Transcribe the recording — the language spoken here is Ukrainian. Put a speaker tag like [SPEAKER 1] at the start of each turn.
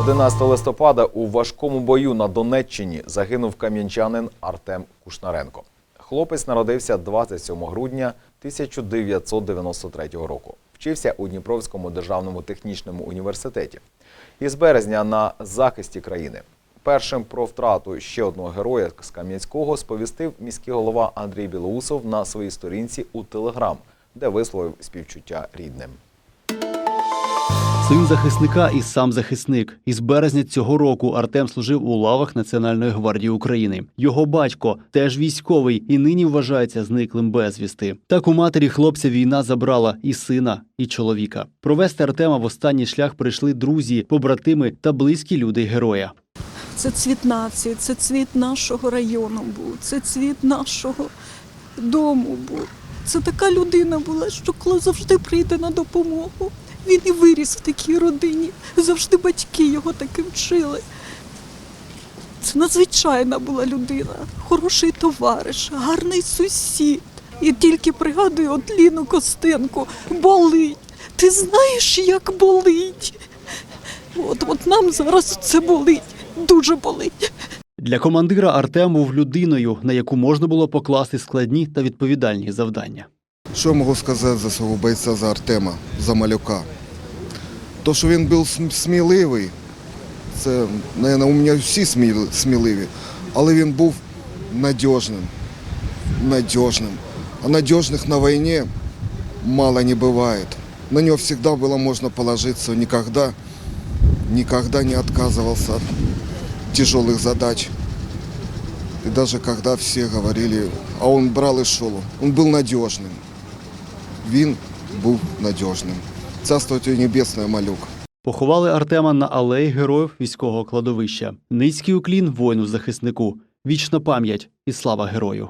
[SPEAKER 1] 11 листопада у важкому бою на Донеччині загинув кам'янчанин Артем Кушнаренко. Хлопець народився 27 грудня 1993 року. Вчився у Дніпровському державному технічному університеті. Із березня на захисті країни. Першим про втрату ще одного героя з Кам'янського сповістив міський голова Андрій Білоусов на своїй сторінці у Телеграм, де висловив співчуття рідним.
[SPEAKER 2] Син захисника і сам захисник. Із березня цього року Артем служив у лавах Національної гвардії України. Його батько теж військовий і нині вважається зниклим безвісти. Так у матері хлопця війна забрала і сина, і чоловіка. Провести Артема в останній шлях прийшли друзі, побратими та близькі люди героя.
[SPEAKER 3] Це цвіт нації, це цвіт нашого району був, це цвіт нашого дому був. Це така людина була, що завжди прийде на допомогу. Він і виріс в такій родині. Завжди батьки його таким вчили. Це надзвичайна була людина, хороший товариш, гарний сусід. І тільки пригадую от Ліну Костенко, болить. Ти знаєш, як болить? От, от нам зараз це болить, дуже болить.
[SPEAKER 2] Для командира Артем був людиною, на яку можна було покласти складні та відповідальні завдання.
[SPEAKER 4] Що можу сказати за свого бойця за Артема, за малюка? То, що він був см- сміливий, це, мабуть, у мене всі сміли- сміливі, але він був надіжним. Надіжним. А надіжних на війні мало не буває. На нього завжди було можна положитися, ніколи, ніколи не відказувався від тяжелых задач. И даже когда все говорили, а он брал и шел, он был надежным. Він був надіжним. Царство тебе малюк.
[SPEAKER 2] Поховали Артема на алеї героїв військового кладовища. Низький уклін воїну захиснику. Вічна пам'ять і слава герою.